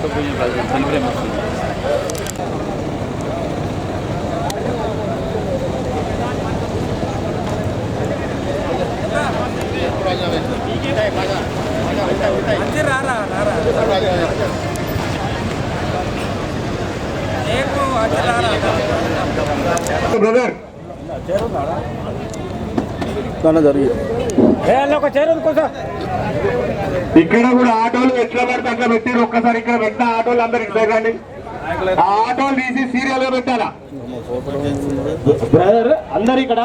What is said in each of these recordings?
Auto పోయి చనిపోయి వస్తుంది మంచి రారా రారా రేపు వచ్చి రారా బ్రదర్ ఒక చేరు కోసం ఇక్కడ కూడా ఆటోలు ఎట్లా పడితే అట్లా పెట్టారు ఒక్కసారి ఇక్కడ పెట్టిన ఆటోలు అందరు ఇట్లా రండి. ఆ ఆటోలు తీసి సీరియల్గా పెట్టాలా? బ్రదర్ అందరు ఇక్కడ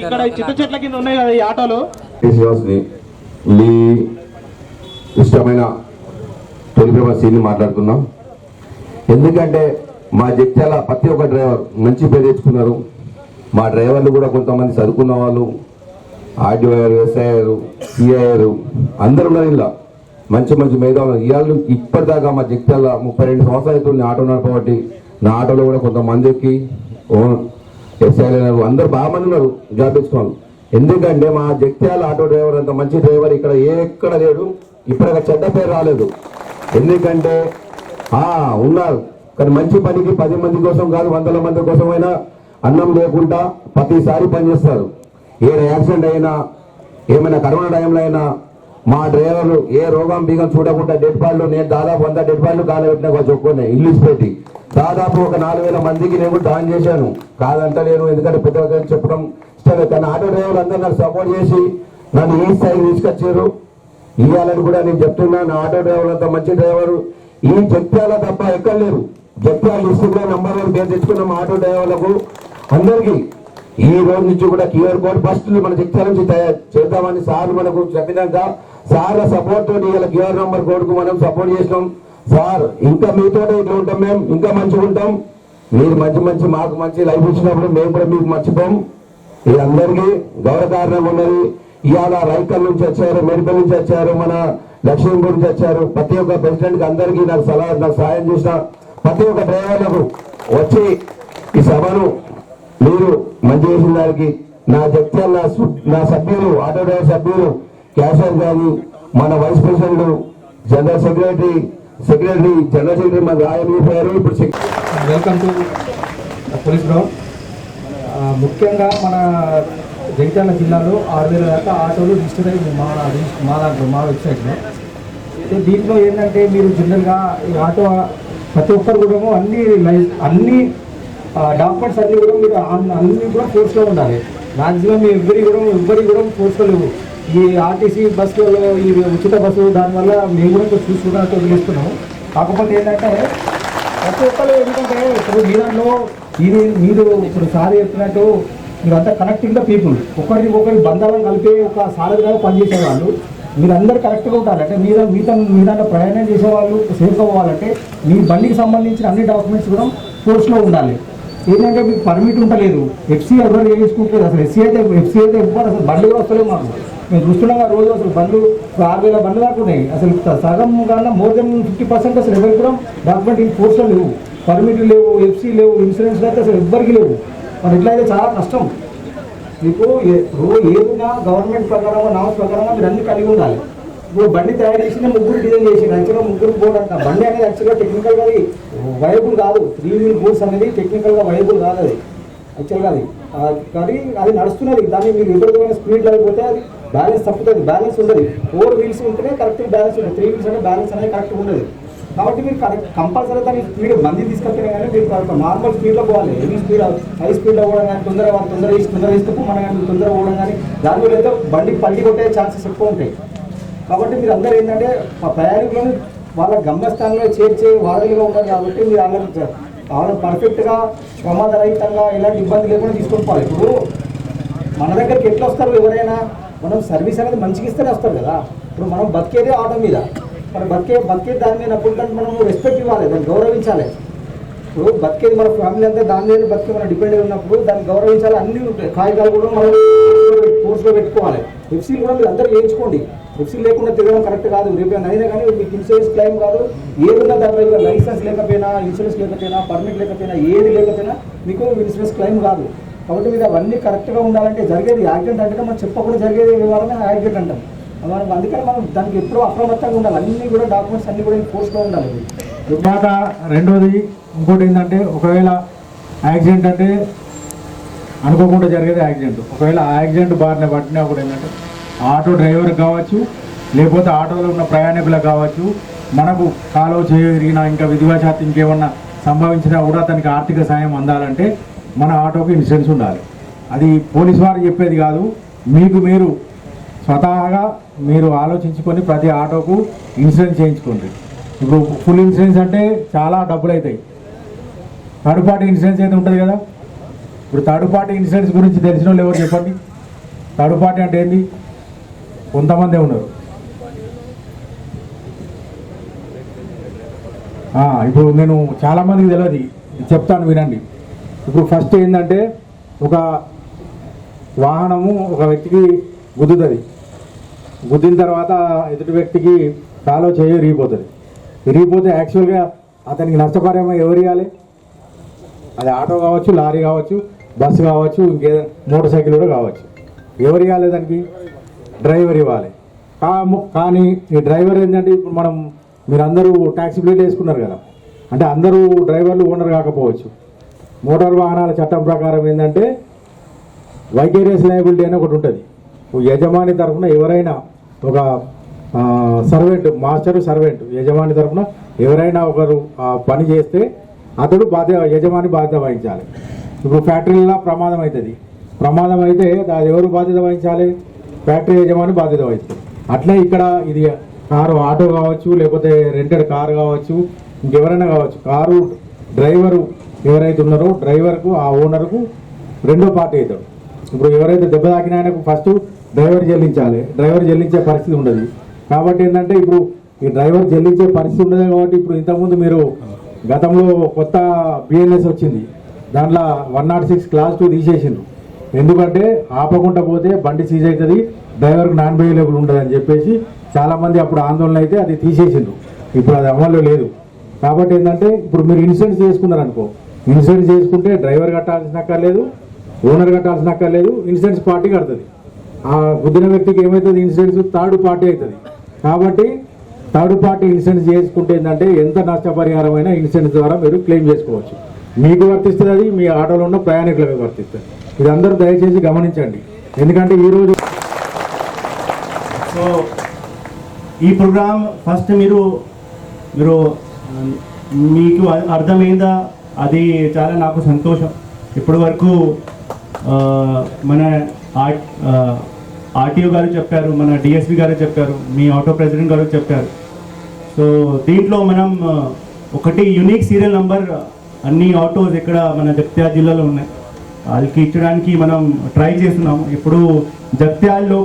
ఇక్కడ ఈ చిత్త చెట్ల కింద ఉన్నాయి కదా ఈ ఆటోలు? మీ ఇష్టమైన తొలి సీన్ని మాట్లాడుతున్నాం ఎందుకంటే మా జగిత్యాల ప్రతి ఒక్క డ్రైవర్ మంచి పేరు తెచ్చుకున్నారు. మా డ్రైవర్లు కూడా కొంతమంది చదువుకున్న వాళ్ళు ఆర్డీఓ ఎస్ఐ సిఐఆర్ అందరు ఉన్నారు ఇలా మంచి మంచి మేధావులు. ఇవాళ ఇప్పటిదాకా మా జగిత్యాల ముప్పై రెండు సంవత్సరాలు ఆటో ఆటో నడపబట్టి నా ఆటోలో కూడా కొంతమంది ఎక్కి ఎస్ఐలు అందరు బాగా మంది ఉన్నారు జాబ్ తెచ్చుకోవాలి ఎందుకంటే మా జగిత్యాల ఆటో డ్రైవర్ అంత మంచి డ్రైవర్ ఇక్కడ ఏ ఎక్కడ లేడు. ఇప్పుడు చెడ్డ పేరు రాలేదు. ఎందుకంటే ఆ ఉన్నారు. కానీ మంచి పనికి పది మంది కోసం కాదు వందల మంది కోసమైనా అన్నం లేకుండా ప్రతిసారి పనిచేస్తారు. ఏ యాక్సిడెంట్ అయినా ఏమైనా కరోనా టైంలో అయినా మా డ్రైవర్లు ఏ రోగం బీగం చూడకుండా డెడ్ బాడ్లు నేను దాదాపు వంద డెడ్ బాడ్లు కాలబెట్టిన ఒక చొక్కునే ఇంగ్లీష్ పెట్టి దాదాపు ఒక నాలుగు వేల మందికి నేను డాన్ చేశాను. కాదంటలేను ఎందుకంటే పెద్దవాళ్ళని చెప్పడం ఇష్టమే. కానీ ఆటో డ్రైవర్లు అందరూ నాకు సపోర్ట్ చేసి నన్ను ఈ స్థాయికి తీసుకొచ్చారు? ఇవ్వాలని కూడా నేను చెప్తున్నాను ఆటో డ్రైవర్ అంతా మంచి డ్రైవరు. ఈ జప్త్యాల తప్ప ఎక్కడ లేరు. జప్త్యాలు లిస్టులో నంబర్ వన్ పేరు తెచ్చుకున్నాం ఆటో డ్రైవర్లకు అందరికీ ఈ రోజు నుంచి కూడా క్యూఆర్ కోడ్ ఫస్ట్ మన జగ్త్యాల నుంచి తయారు చేద్దామని సార్ మనకు చెప్పినాక సార్ సపోర్ట్ తోటి ఇలా క్యూఆర్ నంబర్ కోడ్కు మనం సపోర్ట్ చేసినాం. సార్ ఇంకా మీతో ఇట్లా ఉంటాం మేము ఇంకా మంచిగా ఉంటాం. మీరు మంచి మంచి మాకు మంచి లైఫ్ ఇచ్చినప్పుడు మేము కూడా మీకు మర్చిపోం. ఇది అందరికీ గౌరవ కారణం ఉన్నది. ఇవాళ రైకల్ నుంచి వచ్చారు మెడికల్ నుంచి వచ్చారు మన లక్ష్మీపూర్ నుంచి వచ్చారు. ప్రతి ఒక్క ప్రెసిడెంట్కి అందరికీ నాకు సలహా నాకు సహాయం చేసిన ప్రతి ఒక్క డ్రైవర్లకు వచ్చి ఈ సభను మీరు మంచి చేసిన దానికి నా జగ్త్యాల నా నా సభ్యులు ఆటో డ్రైవర్ సభ్యులు క్యాషియర్ కానీ మన vice president general secretary secretary general secretary మన రాయల్ ఇప్పుడు వెల్కమ్ టు పోలీస్ గ్రౌండ్ ముఖ్యంగా మన జగిత్యాల జిల్లాలో ఆరు వేల దాకా ఆటోలు రిజిస్టర్ అయింది మా మా దాంట్లో మా వెబ్సైట్లో. అయితే దీంట్లో ఏంటంటే మీరు జనరల్గా ఈ ఆటో ప్రతి ఒక్కరు కూడా అన్ని లై- అన్ని డాక్యుమెంట్స్ అన్నీ కూడా మీరు అన్ని కూడా ఫోర్స్లో ఉండాలి. మ్యాక్సిమం ఎవ్వరి కూడా ఎవ్వరి కూడా ఫోర్స్లో లేవు. ఈ ఆర్టీసీ బస్సులో ఈ ఉచిత బస్సు దానివల్ల మేము కూడా కొంచెం చూసుకున్నట్టు కాకపోతే ఏంటంటే ప్రతి ఒక్కరు ఎందుకంటే ఇప్పుడు మీ దాంట్లో ఇది మీరు ఇప్పుడు సార్ చెప్పినట్టు మీరంతా కనెక్టింగ్ ద పీపుల్ ఒకరికి ఒకరి బంధాలను కలిపే ఒక సారథిగా పనిచేసే వాళ్ళు మీరందరూ కరెక్ట్గా ఉండాలి అంటే మీద మీతో మీ దాంట్లో ప్రయాణం చేసేవాళ్ళు సేఫ్గా పోవాలంటే మీ బండికి సంబంధించిన అన్ని డాక్యుమెంట్స్ కూడా ఫోర్స్లో ఉండాలి. ఏంటంటే మీకు పర్మిట్ ఉండలేదు ఎఫ్సీ ఎవరు వేసుకుంటలేదు అసలు. ఎస్సీ అయితే ఎఫ్సీ అయితే ఎవ్వరు అసలు బండి కూడా వస్తలేదు మాకు. మేము చూస్తున్నాం ఆ రోజు అసలు బండ్లు ఆరు వేల బండ్లు దాకా ఉన్నాయి. అసలు సగం కన్నా మోర్ దెన్ ఫిఫ్టీ పర్సెంట్ అసలు ఎవరికి కూడా డాక్యుమెంట్ ఇన్ ఫోర్స్లో లేవు. పర్మిట్ లేవు ఎఫ్సీ లేవు ఇన్సూరెన్స్ అయితే అసలు ఎవ్వరికి లేవు. మరి ఎట్లయితే చాలా కష్టం. మీకు ఇప్పుడు ఏదైనా గవర్నమెంట్ ప్రకారంగా నామ్స్ ప్రకారంగా మీరు అన్ని కలిగి ఉండాలి. ఇప్పుడు బండి తయారు చేసిన ముగ్గురు డిజైన్ చేసి యాక్చువల్గా ముగ్గురు బోర్డు అంట. బండి అనేది యాక్చువల్గా టెక్నికల్గా అది వైబుల్ కాదు. త్రీ వీల్ బోర్డ్స్ అనేది టెక్నికల్గా వైబుల్ కాదు అది. యాక్చువల్గా అది. కానీ అది నడుస్తున్నది. దాన్ని మీరు ఎదురుగా స్పీడ్ అయిపోతే అది బ్యాలెన్స్ తప్పుతుంది బ్యాలెన్స్ ఉండదు. ఫోర్ వీల్స్ ఉంటేనే కరెక్ట్ బ్యాలెన్స్ ఉంటుంది త్రీ వీల్స్ అంటే బ్యాలెన్స్ అనేది కరెక్ట్ ఉండదు. కాబట్టి మీరు కరెక్ట్ కంపల్సరీ దాన్ని స్పీడ్ మంది తీసుకెళ్తేనే కానీ మీరు నార్మల్ స్పీడ్లో పోవాలి. హెవీ స్పీడ్ హై స్పీడ్లో పోవడం కానీ తొందర తొందర వేసి తొందర వేసుకు మనం కానీ తొందర పోవడం కానీ దాని మీద అయితే బండి పల్లి కొట్టే ఛాన్సెస్ ఎక్కువ ఉంటాయి. కాబట్టి మీరు అందరూ ఏంటంటే ప్రయాణికులను వాళ్ళ గమ్యస్థానంలో చేర్చే వారధిగా ఉన్నారు కాబట్టి మీరు వాళ్ళకి వాళ్ళని పర్ఫెక్ట్గా ప్రమాదరహితంగా ఎలాంటి ఇబ్బంది లేకుండా తీసుకొని పోవాలి. ఇప్పుడు మన దగ్గరికి ఎట్లా వస్తారు ఎవరైనా? మనం సర్వీస్ అనేది మంచిగా ఇస్తేనే వస్తారు కదా. ఇప్పుడు మనం బతికేదే ఆటో మీద. మనం బతికే బతికే దాని మీద అప్పుడు మనం రెస్పెక్ట్ ఇవ్వాలి దాన్ని గౌరవించాలి. ఇప్పుడు బతికేది మన ఫ్యామిలీ అంతా దాని మీద బతికి మనం డిపెండ్ అయి ఉన్నప్పుడు దాన్ని గౌరవించాలి. అన్ని ఉంటాయి కాగితాలు కూడా మనం కోర్సులో పెట్టుకోవాలి. ఎఫ్సీలు కూడా మీరు అందరూ చేయించుకోండి ఎఫ్సీ లేకుండా తిరగడం కరెక్ట్ కాదు. రేపు అయినా కానీ మీకు ఇన్సూరెన్స్ క్లెయిమ్ కాదు. ఏదున్నా దాంట్లో లైసెన్స్ లేకపోయినా ఇన్సూరెన్స్ లేకపోయినా పర్మిట్ లేకపోయినా ఏది లేకపోయినా మీకు ఇన్సూరెన్స్ క్లెయిమ్ కాదు. కాబట్టి మీరు అవన్నీ కరెక్ట్గా ఉండాలంటే జరిగేది యాక్సిడెంట్ అంటే మనం చెప్పకుండా జరిగేది వివరమే యాక్సిడెంట్ అంటాం మనం అందుకని మనం దానికి ఎప్పుడూ అప్రమత్తంగా ఉండాలి. అన్ని కూడా డాక్యుమెంట్స్ అన్ని కూడా ఫోర్స్లో ఉండాలి. తర్వాత రెండోది ఇంకోటి ఏంటంటే ఒకవేళ యాక్సిడెంట్ అంటే అనుకోకుండా జరిగేది యాక్సిడెంట్. ఒకవేళ ఆ యాక్సిడెంట్ బారిన పట్టినా కూడా ఏంటంటే ఆటో డ్రైవర్ కావచ్చు లేకపోతే ఆటోలో ఉన్న ప్రయాణికులకు కావచ్చు మనకు కాలో చేయగిరిగినా ఇంకా విధివశాత్తు ఇంకేమన్నా సంభవించినా కూడా అతనికి ఆర్థిక సాయం అందాలంటే మన ఆటోకి ఇన్సూరెన్స్ ఉండాలి. అది పోలీస్ వారు చెప్పేది కాదు మీకు మీరు స్వతహాగా మీరు ఆలోచించుకొని ప్రతి ఆటోకు ఇన్సూరెన్స్ చేయించుకోండి. ఇప్పుడు ఫుల్ ఇన్సూరెన్స్ అంటే చాలా డబ్బులు అవుతాయి. థర్డ్ పార్టీ ఇన్సూరెన్స్ అయితే ఉంటుంది కదా? ఇప్పుడు థర్డ్ పార్టీ ఇన్సూరెన్స్ గురించి తెలిసిన వాళ్ళు ఎవరు చెప్పండి? థర్డ్ పార్టీ అంటే ఏంది? కొంతమందే ఉన్నారు. ఇప్పుడు నేను చాలామందికి తెలియదు చెప్తాను వినండి. ఇప్పుడు ఫస్ట్ ఏంటంటే ఒక వాహనము ఒక వ్యక్తికి గుద్దుతుంది. గుద్దిన తర్వాత ఎదుటి వ్యక్తికి కాలో చేయ ఇరిగిపోతుంది ఇరిగిపోతే యాక్చువల్గా అతనికి నష్టపరిహారం ఎవరు ఇవ్వాలి అది ఆటో కావచ్చు లారీ కావచ్చు బస్సు కావచ్చు ఇంకేదో మోటార్ సైకిల్ కూడా కావచ్చు. ఎవరు ఇవ్వాలి దానికి? డ్రైవర్ ఇవ్వాలి. కా- కానీ ఈ డ్రైవర్ ఏంటంటే ఇప్పుడు మనం మీరందరూ ట్యాక్సీ ప్లేట్ వేసుకున్నారు కదా. అంటే అందరూ డ్రైవర్లు ఓనర్ కాకపోవచ్చు. మోటార్ వాహనాల చట్టం ప్రకారం ఏంటంటే వైకేరియస్ లయబిలిటీ అని ఒకటి ఉంటుంది. యజమాని తరఫున ఎవరైనా ఒక సర్వెంట్ మాస్టర్ సర్వెంట్ యజమాని తరఫున ఎవరైనా ఒకరు పని చేస్తే అతడు బాధ్య యజమాని బాధ్యత వహించాలి. ఇప్పుడు ఫ్యాక్టరీలో ప్రమాదం అవుతుంది ప్రమాదం అయితే అది ఎవరు బాధ్యత వహించాలి? ఫ్యాక్టరీ యజమాని బాధ్యత వహిస్తుంది అట్లే ఇక్కడ ఇది కారు ఆటో కావచ్చు లేకపోతే రెంటెడ్ కారు కావచ్చు ఇంకెవరైనా కావచ్చు కారు డ్రైవరు ఎవరైతే ఉన్నారో డ్రైవర్కు ఆ ఓనర్కు రెండో పార్టీ అవుతాడు. ఇప్పుడు ఎవరైతే దెబ్బ తాకిన ఆయనకు ఫస్ట్ డ్రైవర్ చెల్లించాలి డ్రైవర్ చెల్లించే పరిస్థితి ఉండదు. కాబట్టి ఏంటంటే ఇప్పుడు ఈ డ్రైవర్ చెల్లించే పరిస్థితి ఉండదు కాబట్టి ఇప్పుడు ఇంతకుముందు మీరు గతంలో కొత్త బిఎన్ఎస్ వచ్చింది. దాంట్లో one not six clause two తీసేసిండ్రు. ఎందుకంటే ఆపకుండా పోతే బండి సీజ్ అవుతుంది డ్రైవర్కి నాన్ వేయలేబుల్ ఉండదు అని చెప్పేసి చాలామంది అప్పుడు ఆందోళన అయితే అది తీసేసిండ్రు. ఇప్పుడు అది అమల్లో లేదు. కాబట్టి ఏంటంటే ఇప్పుడు మీరు ఇన్సూరెన్స్ చేసుకున్నారనుకో ఇన్సూరెన్స్ చేసుకుంటే డ్రైవర్ కట్టాల్సిన అక్కర్లేదు ఓనర్ కట్టాల్సిన అక్కర్లేదు ఇన్సూరెన్స్ పార్టీ కడుతుంది. ఆ గుద్దిన వ్యక్తికి ఏమవుతుంది ఇన్సూరెన్స్ థర్డ్ పార్టీ అవుతుంది కాబట్టి థర్డ్ పార్టీ ఇన్సూరెన్స్ చేసుకుంటే ఏంటంటే ఎంత నష్టపరిహారమైన ఇన్సూరెన్స్ ద్వారా మీరు క్లెయిమ్ చేసుకోవచ్చు. మీకు వర్తిస్తుంది అది మీ ఆటోలో ఉన్న ప్రయాణికులకు వర్తిస్తుంది. ఇది అందరూ దయచేసి గమనించండి. ఎందుకంటే ఈరోజు సో ఈ ప్రోగ్రామ్ ఫస్ట్ మీరు మీరు మీకు అర్థమైందా? అది చాలా నాకు సంతోషం. ఇప్పటి వరకు మన ఆర్టీఓ గారు చెప్పారు మన డిఎస్పి గారు చెప్పారు మీ ఆటో ప్రెసిడెంట్ గారు చెప్పారు. సో దీంట్లో మనం ఒకటి యునిక్ సీరియల్ నంబర్ అన్ని ఆటోస్ ఇక్కడ మన జగిత్యాల జిల్లాలో ఉన్నాయి. వాళ్ళకి ఇచ్చడానికి మనం ట్రై చేస్తున్నాము. ఇప్పుడు జగిత్యాల్లో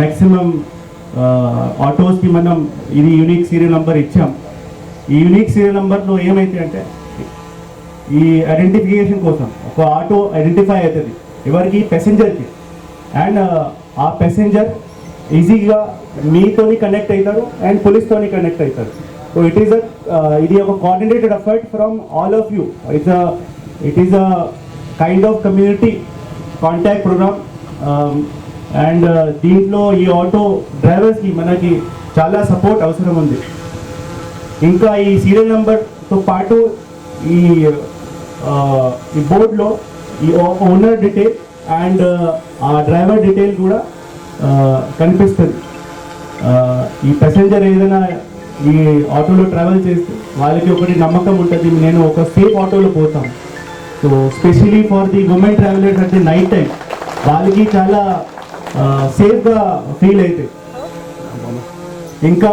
మ్యాక్సిమం ఆటోస్కి మనం ఇది యూనిక్ సీరియల్ నంబర్ ఇచ్చాం. ఈ యూనిక్ సీరియల్ నంబర్లో ఏమైతే అంటే ఈ ఐడెంటిఫికేషన్ కోసం ఒక ఆటో ఐడెంటిఫై అవుతుంది. ఎవరికి? ప్యాసింజర్కి అండ్ ఆ ప్యాసింజర్ ఈజీగా మీతోని కనెక్ట్ అవుతారు అండ్ పోలీస్తోని కనెక్ట్ అవుతారు. సో ఇట్ ఈస్ అ ఇది ఒక coordinated effort from all of you it's it is a kind of community contact programme and దీంట్లో ఈ ఆటో డ్రైవర్స్కి మనకి చాలా సపోర్ట్ అవసరం ఉంది. ఇంకా ఈ సీరియల్ నెంబర్తో పాటు ఈ ఈ బోర్డులో ఈ ఓనర్ డీటెయిల్ అండ్ ఆ డ్రైవర్ డీటెయిల్ కూడా కనిపిస్తుంది. ఈ ప్యాసింజర్ ఏదైనా ఈ ఆటోలో ట్రావెల్ చేస్తే వాళ్ళకి ఒకటి నమ్మకం ఉంటుంది నేను ఒక సేఫ్ ఆటోలో పోతాను so specially for the women travellers అంటే నైట్ టైం వాళ్ళకి చాలా సేఫ్గా ఫీల్ అవుతాయి ఇంకా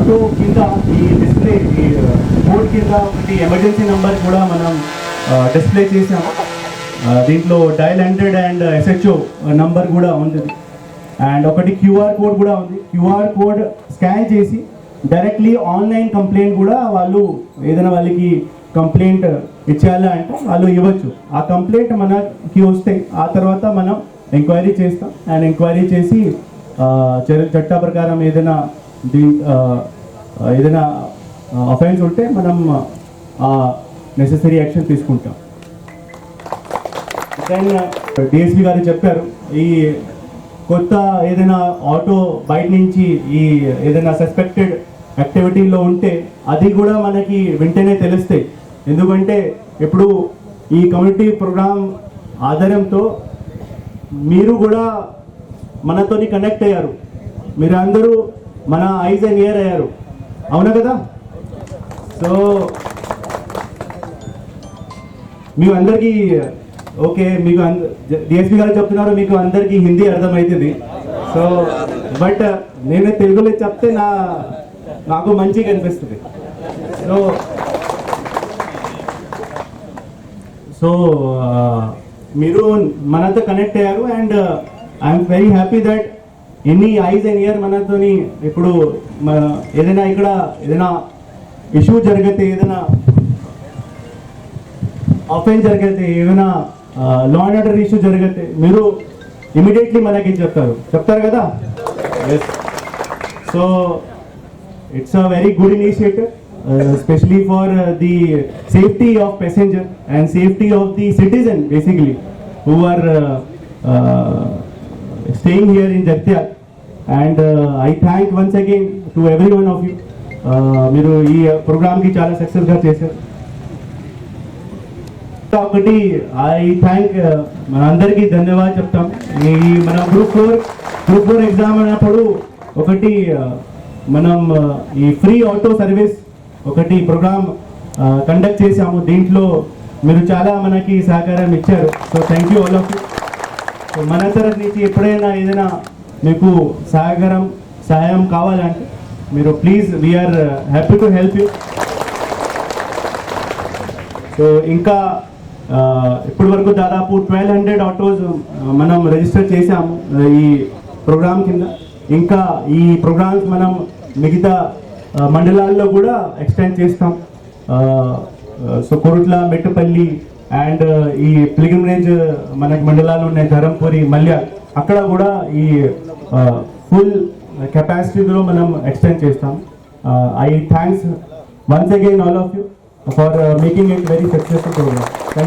ఆటో కింద ఈ డిస్ప్లే ఈ బోర్డ్ కింద ఒకటి ఎమర్జెన్సీ నెంబర్ కూడా మనం డిస్ప్లే చేసాం దీంట్లో dial hundred and SHO number కూడా ఉంది. అండ్ ఒకటి క్యూఆర్ కోడ్ కూడా ఉంది. క్యూఆర్ కోడ్ స్కాన్ చేసి డైరెక్ట్లీ ఆన్లైన్ కంప్లైంట్ కూడా వాళ్ళు ఏదైనా వాళ్ళకి కంప్లైంట్ ఇచ్చేయాలా అంటే వాళ్ళు ఇవ్వచ్చు. ఆ కంప్లైంట్ మనకి వస్తే ఆ తర్వాత మనం ఎంక్వైరీ చేస్తాం. అండ్ ఎంక్వైరీ చేసి చట్ట ప్రకారం ఏదైనా దీ ఏదైనా అఫెన్స్ ఉంటే మనం నెససరీ యాక్షన్ తీసుకుంటాం. దెన్ డిఎస్పి గారు చెప్పారు ఈ కొత్త ఏదైనా ఆటో బయట నుంచి ఈ ఏదైనా సస్పెక్టెడ్ యాక్టివిటీలో ఉంటే అది కూడా మనకి వెంటనే తెలుస్తాయి ఎందుకంటే ఇప్పుడు ఈ కమ్యూనిటీ ప్రోగ్రామ్ ఆధారంతో మీరు కూడా మనతోని కనెక్ట్ అయ్యారు. మీరు అందరూ మన ఐజ్ అండ్ ఇయర్ అయ్యారు. అవునా కదా? సో మీకు అందరికీ ఓకే మీకు డిఎస్పీ గారు చెప్తున్నారు మీకు అందరికీ హిందీ అర్థమవుతుంది సో బట్ నేను తెలుగులో చెప్తే నా నాకు మంచిగా అనిపిస్తుంది. సో సో మీరు మనతో కనెక్ట్ అయ్యారు and I'm very happy that any age and year మనతోని ఇప్పుడు ఏదైనా ఇక్కడ ఏదైనా ఇష్యూ జరిగితే ఏదైనా అఫెన్స్ జరిగితే ఏమైనా లా అండ్ ఆర్డర్ ఇష్యూ జరిగితే మీరు ఇమీడియట్లీ మనకి చెప్తారు. చెప్తారు కదా? So it's a very good initiative specially for the safety of passenger and safety of the citizen basically who are staying here in Jagtial and I thank once again to every one of you మీరు ఈ ప్రోగ్రామ్కి చాలా సక్సెస్గా చేశారు. ఒకటి I thank మనందరికీ ధన్యవాదాలు చెప్తాం. ఈ మన group four group four exam అన్నప్పుడు ఒకటి uh, మనం uh, ఈ ఫ్రీ ఆటో సర్వీస్ ఒకటి ప్రోగ్రామ్ కండక్ట్ uh, చేశాము. దీంట్లో మీరు చాలా మనకి సహకారం ఇచ్చారు. So thank you all of you so మన నుంచి ఎప్పుడైనా ఏదైనా మీకు సహకారం సహాయం కావాలంటే మీరు please we're happy to help you so ఇంకా uh, ఇప్పటి వరకు దాదాపు ట్వెల్వ్ హండ్రెడ్ ఆటోస్ మనం రిజిస్టర్ చేసాము uh, ఈ ప్రోగ్రామ్ కింద. ఇంకా ఈ ప్రోగ్రామ్స్ మనం మిగతా uh, మండలాల్లో కూడా ఎక్స్టెండ్ చేస్తాం. సో కొరుట్ల మెట్టుపల్లి అండ్ ఈ పిలిగ్రిమేజ్ మనకి మండలాలు ఉన్నాయి ధరంపురి మల్య అక్కడ కూడా ఈ ఫుల్ కెపాసిటీలో మనం ఎక్స్టెండ్ చేస్తాం. I thanks once again all of you for making it very successful programme